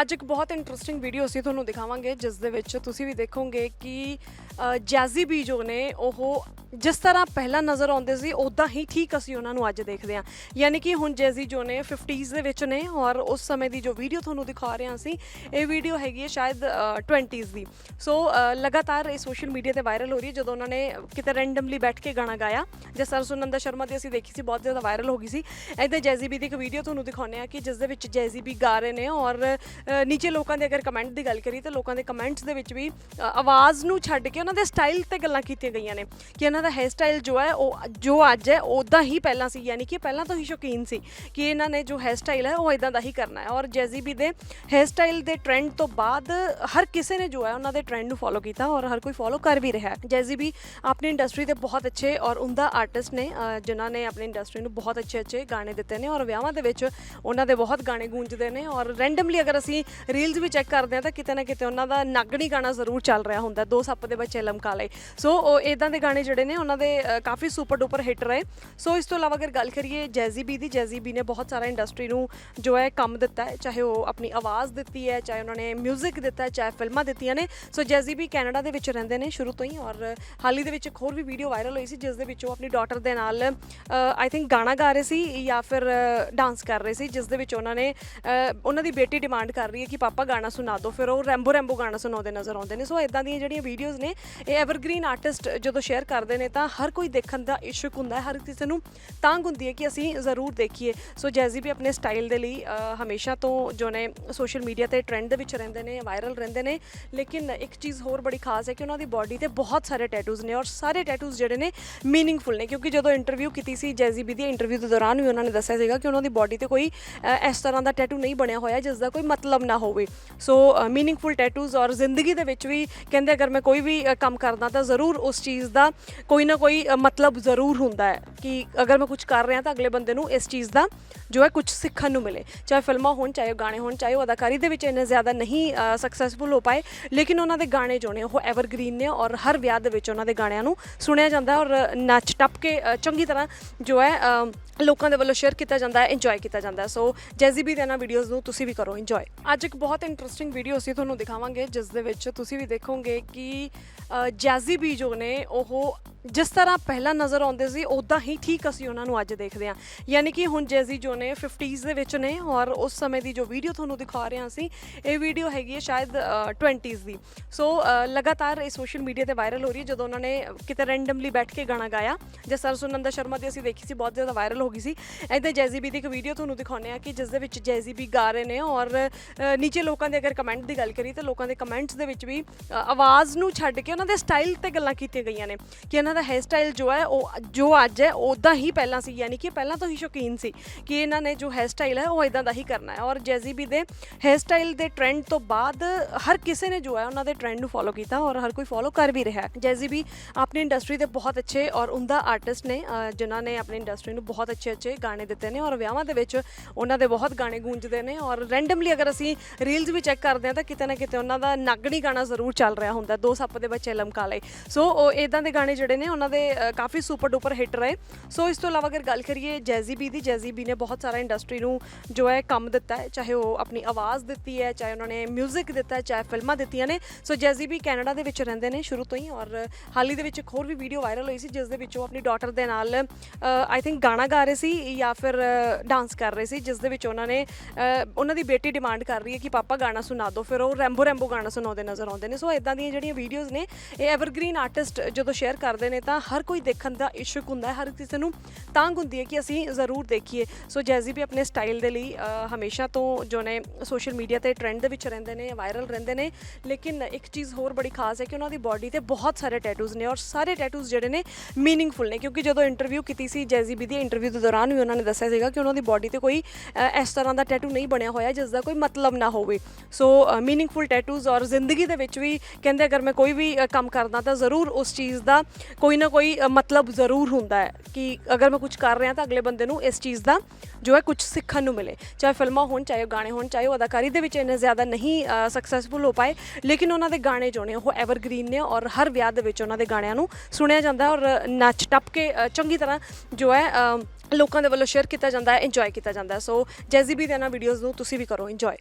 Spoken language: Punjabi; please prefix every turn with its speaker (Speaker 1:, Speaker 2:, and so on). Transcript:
Speaker 1: ਅੱਜ ਇੱਕ ਬਹੁਤ ਇੰਟਰਸਟਿੰਗ ਵੀਡੀਓ ਅਸੀਂ ਤੁਹਾਨੂੰ ਦਿਖਾਵਾਂਗੇ ਜਿਸ ਦੇ ਵਿੱਚ ਤੁਸੀਂ ਵੀ ਦੇਖੋਗੇ ਕਿ ਅ, ਜੈਜ਼ੀ ਬੀ ਜੋ ਨੇ ਉਹ ਜਿਸ ਤਰ੍ਹਾਂ ਪਹਿਲਾਂ ਨਜ਼ਰ ਆਉਂਦੇ ਸੀ ਉਦਾਂ ਹੀ ਠੀਕ ਅਸੀਂ ਉਹਨਾਂ ਨੂੰ ਅੱਜ ਦੇਖਦੇ ਹਾਂ। ਯਾਨੀ ਕਿ ਹੁਣ ਜੈਜ਼ੀ ਜੋ ਨੇ 50s ਦੇ ਵਿੱਚ ਨੇ ਔਰ ਉਸ ਸਮੇਂ ਦੀ ਜੋ ਵੀਡੀਓ ਤੁਹਾਨੂੰ ਦਿਖਾ ਰਹੇ ਹਾਂ ਅਸੀਂ ਇਹ ਵੀਡੀਓ ਹੈਗੀ ਹੈ ਸ਼ਾਇਦ ਅ, 20s ਦੀ। ਸੋ ਅ, ਲਗਾਤਾਰ ਇਹ ਸੋਸ਼ਲ ਮੀਡੀਆ ਤੇ ਵਾਇਰਲ ਹੋ ਰਹੀ ਹੈ ਜਦੋਂ ਉਹਨਾਂ ਨੇ ਕਿਤੇ ਰੈਂਡਮਲੀ ਬੈਠ ਕੇ ਗਾਣਾ ਗਾਇਆ। ਜਿਸ ਤਰ੍ਹਾਂ ਸੁਨੰਦਾ ਸ਼ਰਮਾ ਦੀ ਅਸੀਂ ਦੇਖੀ ਸੀ ਬਹੁਤ ਜ਼ਿਆਦਾ ਵਾਇਰਲ ਹੋ ਗਈ ਸੀ। ਐਦਾਂ ਜੈਜ਼ੀ ਬੀ ਦੀ ਇੱਕ ਵੀਡੀਓ ਤੁਹਾਨੂੰ ਦਿਖਾਉਂਦੇ ਆ ਕਿ ਜਿਸ ਦੇ ਵਿੱਚ ਜੈਜ਼ੀ ਬੀ ਗਾ ਰਹੇ ਨੇ ਔਰ ਨੀਚੇ ਲੋਕਾਂ ਦੇ ਅਗਰ ਕਮੈਂਟ ਦੀ ਗੱਲ ਕਰੀ ਤਾਂ ਲੋਕਾਂ ਦੇ ਕਮੈਂਟਸ ਦੇ ਵਿੱਚ ਵੀ ਆਵਾਜ਼ ਨੂੰ ਛੱਡ ਕੇ ਉਹਨਾਂ ਦੇ ਸਟਾਈਲ ਤੇ ਗੱਲਾਂ ਕੀਤੀਆਂ ਗਈਆਂ ਨੇ ਕਿ ਇਹਨਾਂ ਦਾ ਹੈਅਰ ਸਟਾਈਲ ਜੋ ਹੈ, ਉਹ ਜੋ ਅੱਜ ਹੈ ਉਦਾਂ ਹੀ ਪਹਿਲਾਂ ਸੀ, ਯਾਨੀ ਕਿ ਪਹਿਲਾਂ ਤੋਂ ਹੀ ਸ਼ੌਕੀਨ ਸੀ ਕਿ ਇਹਨਾਂ ਨੇ ਜੋ ਹੈਅਰ ਸਟਾਈਲ ਹੈ, ਉਹ ਇਦਾਂ ਦਾ ਹੀ ਕਰਨਾ ਹੈ। ਔਰ ਜੈਜ਼ੀ ਬੀ ਦੇ ਹੈਅਰ ਸਟਾਈਲ ਦੇ ਟ੍ਰੈਂਡ ਤੋਂ ਬਾਅਦ ਹਰ ਕਿਸੇ ਨੇ ਜੋ ਹੈ, ਉਹਨਾਂ ਦੇ ਟ੍ਰੈਂਡ ਨੂੰ ਫੋਲੋ ਕੀਤਾ ਔਰ ਹਰ ਕੋਈ ਫੋਲੋ ਕਰ ਵੀ ਰਿਹਾ ਹੈ। ਜੈਜ਼ੀ ਬੀ ਆਪਣੀ ਇੰਡਸਟਰੀ ਦੇ ਬਹੁਤ ਅੱਛੇ ਔਰ ਉਮਦਾ ਆਰਟਿਸਟ ਨੇ ਜਿਨ੍ਹਾਂ ਨੇ ਆਪਣੀ ਇੰਡਸਟਰੀ ਨੂੰ ਬਹੁਤ ਅੱਛੇ ਅੱਛੇ ਗਾਣੇ ਦਿੱਤੇ ਨੇ ਔਰ ਵਿਆਹਾਂ ਦੇ ਵਿੱਚ ਉਹਨਾਂ ਦੇ ਬਹੁਤ ਗਾਣੇ ਗੂੰਜਦੇ ਨੇ ਔਰ ਰੈਂਡਮਲੀ ਅਗਰ ਅਸੀਂ ਰੀਲਸ ਵੀ ਚੈੱਕ ਕਰਦੇ ਹਾਂ ਤਾਂ ਕਿਤੇ ਨਾ ਕਿਤੇ ਉਹਨਾਂ ਦਾ ਨਾਗਣੀ ਗਾਣਾ ਜ਼ਰੂਰ ਚੱਲ ਰਿਹਾ ਹੁੰਦਾ, ਦੋ ਸੱਪ ਦੇ ਬੱਚੇ ਲਮਕਾ ਲਏ। ਸੋ ਉਹ ਇਦਾਂ ਦੇ ਗਾਣੇ ਜਿਹੜੇ ਨੇ ਉਹਨਾਂ ਦੇ ਕਾਫੀ ਸੁਪਰ ਡੂਪਰ ਹਿੱਟ ਰਹੇ। ਸੋ ਇਸ ਤੋਂ ਇਲਾਵਾ ਅਗਰ ਗੱਲ ਕਰੀਏ ਜੈਜ਼ੀ ਬੀ ਦੀ ਜੈਜ਼ੀ ਬੀ ਨੇ ਬਹੁਤ ਸਾਰਾ ਇੰਡਸਟਰੀ ਨੂੰ ਜੋ ਹੈ ਕੰਮ ਦਿੱਤਾ ਹੈ, ਚਾਹੇ ਉਹ ਆਪਣੀ ਆਵਾਜ਼ ਦਿੱਤੀ ਹੈ, ਚਾਹੇ ਉਹਨਾਂ ਨੇ 뮤직 ਦਿੱਤਾ ਹੈ, ਚਾਹੇ ਫਿਲਮਾਂ ਦਿੱਤੀਆਂ ਨੇ। ਸੋ ਜੈਜ਼ੀ ਬੀ ਕੈਨੇਡਾ ਦੇ ਵਿੱਚ ਰਹਿੰਦੇ ਨੇ ਸ਼ੁਰੂ ਤੋਂ ਹੀ ਔਰ ਹਾਲ ਹੀ ਦੇ ਵਿੱਚ ਇੱਕ ਹੋਰ ਵੀ ਵੀਡੀਓ ਵਾਇਰਲ ਹੋਈ ਸੀ, ਜਿਸ ਦੇ ਵਿੱਚ ਉਹ ਆਪਣੀ ਡਾਟਰ ਦੇ ਨਾਲ ਆਈ ਥਿੰਕ ਗਾਣਾ ਗਾ ਰਹੇ ਸੀ ਜਾਂ ਫਿਰ ਡਾਂਸ ਕਰ ਰਹੇ ਸੀ, ਜਿਸ ਦੇ ਵਿੱਚ ਉਹਨਾਂ ਨੇ ਉਹਨਾਂ ਦੀ ਬੇਟੀ ਡਿਮਾਂਡ ਕਰ ਰਹੀ ਹੈ ਕਿ ਪਾਪਾ ਗਾਣਾ ਸੁਣਾ ਦਿਓ, ਫਿਰ ਉਹ ਰੈਂਬੋ ਰੈਂਬੋ ਗਾਣਾ ਸੁਣਾਉਂਦੇ ਨਜ਼ਰ ਆਉਂਦੇ ਨੇ। ਸੋ ਇਦਾਂ ਦੀਆਂ ਜਿਹੜੀਆਂ ਵੀਡੀਓਜ਼ ਨੇ, ਇਹ ਐਵਰਗ੍ਰੀਨ ਆਰਟਿਸਟ ਜਦੋਂ ਸ਼ੇਅਰ ਕਰਦੇ ਨੇ ਤਾਂ ਹਰ ਕੋਈ ਦੇਖਣ ਦਾ ਇਸ਼ਕ ਹੁੰਦਾ ਹੈ, ਹਰ ਕਿਸੇ ਨੂੰ ਤੰਗ ਹੁੰਦੀ ਹੈ ਕਿ ਅਸੀਂ ਜ਼ਰੂਰ ਦੇਖੀਏ। ਸੋ ਜੈਜ਼ੀ ਵੀ ਆਪਣੇ ਸਟਾਈਲ ਦੇ ਲਈ ਹਮੇਸ਼ਾ ਤੋਂ ਜੋ ਨੇ ਸੋਸ਼ਲ ਮੀਡੀਆ ਤੇ ਟ੍ਰੈਂਡ ਦੇ ਵਿੱਚ ਰਹਿੰਦੇ ਨੇ ਵਾਇਰਲ ਰਹਿੰਦੇ ਨੇ। ਲੇਕਿਨ ਇੱਕ ਚੀਜ਼ ਹੋਰ ਬੜੀ ਖਾਸ ਹੈ ਕਿ ਉਹਨਾਂ ਦੀ ਬਾਡੀ ਤੇ ਬਹੁਤ ਸਾਰੇ ਟੈਟੂਜ਼ ਨੇ ਔਰ ਸਾਰੇ ਟੈਟੂਜ਼ ਜਿਹੜੇ ਨੇ ਮੀਨਿੰਗਫੁਲ ਨੇ, ਕਿਉਂਕਿ ਜਦੋਂ ਇੰਟਰਵਿਊ ਕੀਤੀ ਸੀ ਜੈਜੀਬੀ ਦੀ ਇੰਟਰਵਿਊ ਦੇ ਦੌਰਾਨ ਵੀ ਉਹਨਾਂ ਨੇ ਦੱਸਿਆ ਸੀਗਾ ਕਿ ਉਹਨਾਂ ਦੀ ਬਾਡੀ ਤੇ ਕੋਈ ਇਸ ਤਰ੍ਹਾਂ ਦਾ ਟੈਟੂ ਨਹੀਂ ਬਣਿਆ ਹੋਇਆ, ਜਿਸ ਦਾ ਕੋਈ ਮਤਲਬ ਨਾ ਹੋਵੇ। ਸੋ ਮੀਨਿੰਗਫੁਲ ਟੈਟੂਜ਼ ਔਰ ਜ਼ਿੰਦਗੀ ਦੇ ਵਿੱਚ ਵੀ ਕਹਿੰਦੇ ਅਗਰ ਮੈਂ ਕੋਈ ਵੀ ਕੰਮ ਕਰਦਾ ਤਾਂ ਜ਼ਰੂਰ ਉਸ ਚੀਜ਼ ਦਾ ਕੋਈ ਨਾ ਕੋਈ ਮਤਲਬ ਜ਼ਰੂਰ ਹੁੰਦਾ ਹੈ ਕਿ ਅਗਰ ਮੈਂ ਕੁਝ ਕਰ ਰਿਹਾ ਤਾਂ ਅਗਲੇ ਬੰਦੇ ਨੂੰ ਇਸ ਚੀਜ਼ ਦਾ ਜੋ ਹੈ ਕੁਝ ਸਿੱਖਣ ਨੂੰ ਮਿਲੇ। ਚਾਹੇ ਫਿਲਮਾਂ ਹੋਣ, ਚਾਹੇ ਉਹ ਗਾਣੇ ਹੋਣ, ਚਾਹੇ ਉਹ ਅਦਾਕਾਰੀ ਦੇ ਵਿੱਚ ਇੰਨੇ ਜ਼ਿਆਦਾ ਨਹੀਂ ਸਕਸੈਸਫੁਲ ਹੋ ਪਾਏ, ਲੇਕਿਨ ਉਹਨਾਂ ਦੇ ਗਾਣੇ ਜੋ ਨੇ ਉਹ ਐਵਰਗ੍ਰੀਨ ਨੇ ਔਰ ਹਰ ਵਿਆਹ ਦੇ ਵਿੱਚ ਉਹਨਾਂ ਦੇ ਗਾਣਿਆਂ ਨੂੰ ਸੁਣਿਆ ਜਾਂਦਾ ਔਰ ਨੱਚ ਟੱਪ ਕੇ ਚੰਗੀ ਤਰ੍ਹਾਂ ਜੋ ਹੈ ਲੋਕਾਂ ਦੇ ਵੱਲੋਂ ਸ਼ੇਅਰ ਕੀਤਾ ਜਾਂਦਾ ਹੈ ਇੰਜੋਏ ਕੀਤਾ ਜਾਂਦਾ। ਹੈ ਸੋ ਜੈਜ਼ੀ ਬੀ ਦੇ ਇਹਨਾਂ ਵੀਡੀਓਜ਼ ਨੂੰ ਤੁਸੀਂ ਵੀ ਕਰੋ ਇੰਜੋਏ ਅੱਜ ਇੱਕ ਬਹੁਤ ਇੰਟਰਸਟਿੰਗ ਵੀਡੀਓ ਅਸੀਂ ਤੁਹਾਨੂੰ ਦਿਖਾਵਾਂਗੇ ਜਿਸ ਦੇ ਵਿੱਚ ਤੁਸੀਂ ਵੀ ਦੇਖੋਗੇ ਕਿ ਅ, ਜੈਜ਼ੀ ਬੀ ਜੋ ਨੇ ਉਹ ਜਿਸ ਤਰ੍ਹਾਂ ਪਹਿਲਾਂ ਨਜ਼ਰ ਆਉਂਦੇ ਸੀ ਉਦਾਂ ਹੀ ਠੀਕ ਅਸੀਂ ਉਹਨਾਂ ਨੂੰ ਅੱਜ ਦੇਖਦੇ ਹਾਂ। ਯਾਨੀ ਕਿ ਹੁਣ ਜੈਜ਼ੀ ਜੋ ਨੇ 50s ਦੇ ਵਿੱਚ ਨੇ ਔਰ ਉਸ ਸਮੇਂ ਦੀ ਜੋ ਵੀਡੀਓ ਤੁਹਾਨੂੰ ਦਿਖਾ ਰਹੇ ਹਾਂ ਅਸੀਂ ਇਹ ਵੀਡੀਓ ਹੈਗੀ ਹੈ ਸ਼ਾਇਦ ਅ, 20s ਦੀ। ਸੋ ਲਗਾਤਾਰ ਇਹ ਸੋਸ਼ਲ ਮੀਡੀਆ ਤੇ ਵਾਇਰਲ ਹੋ ਰਹੀ ਹੈ ਜਦੋਂ ਉਹਨਾਂ ਨੇ ਕਿਤੇ ਰੈਂਡਮਲੀ ਬੈਠ ਕੇ ਗਾਣਾ ਗਾਇਆ। ਜਿਸ ਤਰ੍ਹਾਂ ਸੁਨੰਦਾ ਸ਼ਰਮਾ ਦੀ ਅਸੀਂ ਦੇਖੀ ਸੀ ਬਹੁਤ ਜ਼ਿਆਦਾ ਵਾਇਰਲ ਹੋ ਗਈ ਸੀ। ਐਦਾਂ ਜੈਜ਼ੀ ਬੀ ਦੀ ਇੱਕ ਵੀਡੀਓ ਤੁਹਾਨੂੰ ਦਿਖਾਉਂਦੇ ਆ ਕਿ ਜਿਸ ਦੇ ਵਿੱਚ ਜੈਜ਼ੀ ਬੀ ਗਾ ਰਹੇ ਨੇ ਔਰ ਨੀਚੇ ਲੋਕਾਂ ਦੇ ਅਗਰ ਕਮੈਂਟ ਦੀ ਗੱਲ ਕਰੀ ਤਾਂ ਲੋਕਾਂ ਦੇ ਕਮੈਂਟਸ ਦੇ ਵਿੱਚ ਵੀ ਆਵਾਜ਼ ਨੂੰ ਛੱਡ ਕੇ ਉਹਨਾਂ ਦੇ ਸਟਾਈਲ ਤੇ ਗੱਲਾਂ ਕੀਤੀਆਂ ਗਈਆਂ ਨੇ ਕਿ ਇਹਨਾਂ ਦਾ ਹੈਅਰ ਸਟਾਈਲ ਜੋ ਹੈ, ਉਹ ਜੋ ਅੱਜ ਹੈ ਉਦਾਂ ਹੀ ਪਹਿਲਾਂ ਸੀ, ਯਾਨੀ ਕਿ ਪਹਿਲਾਂ ਤੋਂ ਹੀ ਸ਼ੌਕੀਨ ਸੀ ਕਿ ਇਹਨਾਂ ਨੇ ਜੋ ਹੈਅਰ ਸਟਾਈਲ ਹੈ, ਉਹ ਇਦਾਂ ਦਾ ਹੀ ਕਰਨਾ ਹੈ। ਔਰ ਜੈਜ਼ੀ ਬੀ ਦੇ ਹੈਅਰ ਸਟਾਈਲ ਦੇ ਟ੍ਰੈਂਡ ਤੋਂ ਬਾਅਦ ਹਰ ਕਿਸੇ ਨੇ ਜੋ ਹੈ, ਉਹਨਾਂ ਦੇ ਟ੍ਰੈਂਡ ਨੂੰ ਫੋਲੋ ਕੀਤਾ ਔਰ ਹਰ ਕੋਈ ਫੋਲੋ ਕਰ ਵੀ ਰਿਹਾ। ਹੈ ਜੈਜ਼ੀ ਬੀ ਆਪਣੀ ਇੰਡਸਟਰੀ ਦੇ ਬਹੁਤ ਅੱਛੇ ਔਰ ਉਮਦਾ ਆਰਟਿਸਟ ਨੇ ਜਿਨ੍ਹਾਂ ਨੇ ਆਪਣੀ ਇੰਡਸਟਰੀ ਨੂੰ ਬਹੁਤ ਅੱਛੇ ਅੱਛੇ ਗਾਣੇ ਦਿੱਤੇ ਨੇ ਔਰ ਵਿਆਹਾਂ ਦੇ ਵਿੱਚ ਉਹਨਾਂ ਦੇ ਬਹੁਤ ਗਾਣੇ ਗੂੰਜਦੇ ਨੇ ਔਰ ਰੈਂਡਮਲੀ ਅਗਰ ਅਸੀਂ ਰੀਲਸ ਵੀ ਚੈੱਕ ਕਰਦੇ ਹਾਂ ਤਾਂ ਕਿਤੇ ਨਾ ਕਿਤੇ ਉਹਨਾਂ ਦਾ ਨਾਗਣੀ ਗਾਣਾ ਜ਼ਰੂਰ ਚੱਲ ਰਿਹਾ ਹੁੰਦਾ ਦੋ ਸੱਪ ਦੇ ਬੱਚੇ ਲਮਕਾ ਲਏ। ਸੋ ਉਹ ਇਦਾਂ ਦੇ ਗਾਣੇ ਜਿਹੜੇ ਨੇ ਉਹਨਾਂ ਦੇ ਅ, ਕਾਫੀ ਸੁਪਰ ਡੂਪਰ ਹਿੱਟ ਰਹੇ। ਸੋ ਇਸ ਤੋਂ ਇਲਾਵਾ ਅਗਰ ਗੱਲ ਕਰੀਏ ਜੈਜ਼ੀ ਬੀ ਦੀ ਜੈਜ਼ੀ ਬੀ ਨੇ ਬਹੁਤ ਸਾਰਾ ਇੰਡਸਟਰੀ ਨੂੰ ਜੋ ਹੈ ਕੰਮ ਦਿੱਤਾ ਹੈ ਚਾਹੇ ਉਹ ਆਪਣੀ ਆਵਾਜ਼ ਦਿੱਤੀ ਹੈ ਚਾਹੇ ਉਹਨਾਂ ਨੇ 뮤직 ਦਿੱਤਾ ਹੈ ਚਾਹੇ ਫਿਲਮਾਂ ਦਿੱਤੀਆਂ ਨੇ। ਸੋ ਜੈਜ਼ੀ ਬੀ ਕੈਨੇਡਾ ਦੇ ਵਿੱਚ ਰਹਿੰਦੇ ਨੇ ਸ਼ੁਰੂ ਤੋਂ ਹੀ ਔਰ ਹਾਲ ਹੀ ਦੇ ਵਿੱਚ ਇੱਕ ਹੋਰ ਵੀ ਵੀਡੀਓ ਵਾਇਰਲ ਹੋਈ ਸੀ ਜਿਸ ਦੇ ਵਿੱਚ ਉਹ ਆਪਣੀ ਡਾਟਰ ਦੇ ਨਾਲ ਆਈ ਥਿੰਕ ਗਾਣਾ ਗਾ ਰਹੇ ਸੀ ਜਾਂ ਫਿਰ ਡਾਂਸ ਕਰ ਰਹੇ ਸੀ ਜਿਸ ਦੇ ਵਿੱਚ ਉਹਨਾਂ ਨੇ ਅ, ਉਹਨਾਂ ਦੀ ਬੇਟੀ ਡਿਮਾਂਡ ਕਰ ਰਹੀ ਹੈ ਕਿ ਪਾਪਾ ਗਾਣਾ ਸੁਣਾ ਦਿਓ, ਫਿਰ ਉਹ ਰੈਂਬੋ ਰੈਂਬੋ ਗਾਣਾ ਸੁਣਾਉਂਦੇ ਨਜ਼ਰ ਆਉਂਦੇ ਨੇ। ਸੋ ਇਦਾਂ ਦੀਆਂ ਜਿਹੜੀਆਂ ਵੀਡੀਓਜ਼ ਨੇ, ਇਹ ਐਵਰਗ੍ਰੀਨ ਆਰਟਿਸਟ ਜਦੋਂ ਸ਼ੇਅਰ ਕਰਦੇ ਨੇ ਤਾਂ ਹਰ ਕੋਈ ਦੇਖਣ ਦਾ ਇਸ਼ਕ ਹੁੰਦਾ ਹੈ, ਹਰ ਕਿਸੇ ਨੂੰ ਤਾਂਗ ਹੁੰਦੀ ਹੈ ਕਿ ਅਸੀਂ ਜ਼ਰੂਰ ਦੇਖੀਏ। ਸੋ ਜੈਜ਼ੀ ਵੀ ਆਪਣੇ ਸਟਾਈਲ ਦੇ ਲਈ ਹਮੇਸ਼ਾ ਤੋਂ ਜੋ ਨੇ ਸੋਸ਼ਲ ਮੀਡੀਆ ਤੇ ਟ੍ਰੈਂਡ ਦੇ ਵਿੱਚ ਰਹਿੰਦੇ ਨੇ ਵਾਇਰਲ ਰਹਿੰਦੇ ਨੇ, ਲੇਕਿਨ ਇੱਕ ਚੀਜ਼ ਹੋਰ ਬੜੀ ਖਾਸ ਹੈ ਕਿ ਉਹਨਾਂ ਦੀ ਬਾਡੀ ਤੇ ਬਹੁਤ ਸਾਰੇ ਟੈਟੂਜ਼ ਨੇ ਔਰ ਸਾਰੇ ਟੈਟੂਜ਼ ਜਿਹੜੇ ਨੇ ਮੀਨਿੰਗਫੁਲ ਨੇ, ਕਿਉਂਕਿ ਜਦੋਂ ਇੰਟਰਵਿਊ ਕੀਤੀ ਸੀ ਜੈਜ਼ੀ ਬੀ ਦੀ ਇੰਟਰਵਿਊ ਦੇ ਦੌਰਾਨ ਵੀ ਉਹਨਾਂ ਨੇ ਦੱਸਿਆ ਸੀਗਾ ਕਿ ਉਹਨਾਂ ਦੀ ਬਾਡੀ ਤੇ ਕੋਈ ਇਸ ਤਰ੍ਹਾਂ ਦਾ ਟੈਟੂ ਨਹੀਂ ਬਣਿਆ ਹੋਇਆ, ਜਿਸ ਦਾ ਕੋਈ ਮਤਲਬ ਮਤਲਬ ਨਾ ਹੋਵੇ। ਸੋ ਮੀਨਿੰਗਫੁਲ ਟੈਟੂਜ਼ ਔਰ ਜ਼ਿੰਦਗੀ ਦੇ ਵਿੱਚ ਵੀ ਕਹਿੰਦੇ ਅਗਰ ਮੈਂ ਕੋਈ ਵੀ ਕੰਮ ਕਰਦਾ ਤਾਂ ਜ਼ਰੂਰ ਉਸ ਚੀਜ਼ ਦਾ ਕੋਈ ਨਾ ਕੋਈ ਮਤਲਬ ਜ਼ਰੂਰ ਹੁੰਦਾ ਹੈ ਕਿ ਅਗਰ ਮੈਂ ਕੁਝ ਕਰ ਰਿਹਾ ਤਾਂ ਅਗਲੇ ਬੰਦੇ ਨੂੰ ਇਸ ਚੀਜ਼ ਦਾ ਜੋ ਹੈ ਕੁਝ ਸਿੱਖਣ ਨੂੰ ਮਿਲੇ। ਚਾਹੇ ਫਿਲਮਾਂ ਹੋਣ, ਚਾਹੇ ਉਹ ਗਾਣੇ ਹੋਣ, ਚਾਹੇ ਉਹ ਅਦਾਕਾਰੀ ਦੇ ਵਿੱਚ ਇੰਨੇ ਜ਼ਿਆਦਾ ਨਹੀਂ ਸਕਸੈਸਫੁਲ ਹੋ ਪਾਏ, ਲੇਕਿਨ ਉਹਨਾਂ ਦੇ ਗਾਣੇ ਜੋ ਨੇ ਉਹ ਐਵਰਗ੍ਰੀਨ ਨੇ ਔਰ ਹਰ ਵਿਆਹ ਦੇ ਵਿੱਚ ਉਹਨਾਂ ਦੇ ਗਾਣਿਆਂ ਨੂੰ ਸੁਣਿਆ ਜਾਂਦਾ ਔਰ ਨੱਚ ਟੱਪ ਕੇ ਚੰਗੀ ਤਰ੍ਹਾਂ ਜੋ ਹੈ ਲੋਕਾਂ ਦੇ ਵੱਲੋਂ ਸ਼ੇਅਰ ਕੀਤਾ ਜਾਂਦਾ ਹੈ ਇੰਜੋਏ ਕੀਤਾ ਜਾਂਦਾ ਹੈ। ਸੋ ਜੈਜ਼ੀ ਬੀ ਦੇ ਇਹਨਾਂ ਵੀਡੀਓਜ਼ ਨੂੰ ਤੁਸੀਂ ਵੀ ਕਰੋ ਇੰਜੋਏ